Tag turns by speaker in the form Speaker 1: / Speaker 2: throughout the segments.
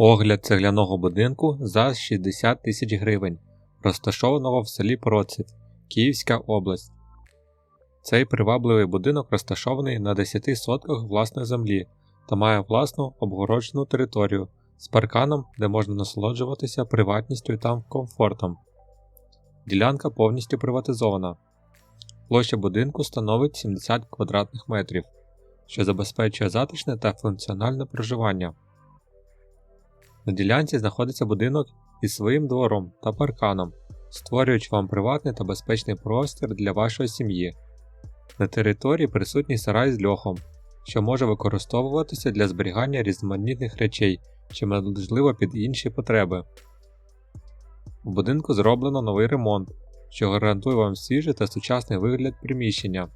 Speaker 1: Огляд цегляного будинку за 60 тисяч гривень, розташованого в селі Проців, Київська область. Цей привабливий будинок розташований на 10 сотках власної землі та має власну обгороджену територію з парканом, де можна насолоджуватися приватністю та комфортом. Ділянка повністю приватизована. Площа будинку становить 70 квадратних метрів, що забезпечує затишне та функціональне проживання. На ділянці знаходиться будинок із своїм двором та парканом, створюючи вам приватний та безпечний простір для вашої сім'ї. На території присутній сарай з льохом, що може використовуватися для зберігання різноманітних речей, що можливо під інші потреби. У будинку зроблено новий ремонт, що гарантує вам свіжий та сучасний вигляд приміщення.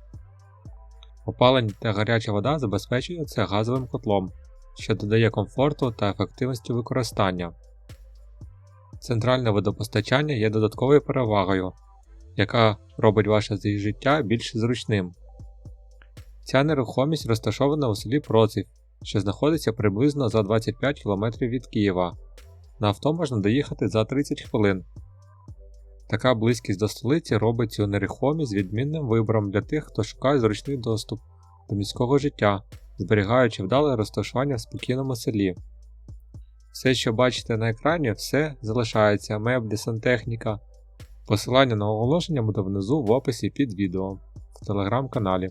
Speaker 1: Опалення та гаряча вода забезпечуються газовим котлом, що додає комфорту та ефективності використання. Центральне водопостачання є додатковою перевагою, яка робить ваше життя більш зручним. Ця нерухомість розташована у селі Проців, що знаходиться приблизно за 25 км від Києва. На авто можна доїхати за 30 хвилин. Така близькість до столиці робить цю нерухомість відмінним вибором для тих, хто шукає зручний доступ до міського життя, зберігаючи вдале розташування в спокійному селі. Все, що бачите на екрані, все залишається меблі, сантехніка. Посилання на оголошення буде внизу в описі під відео в телеграм-каналі.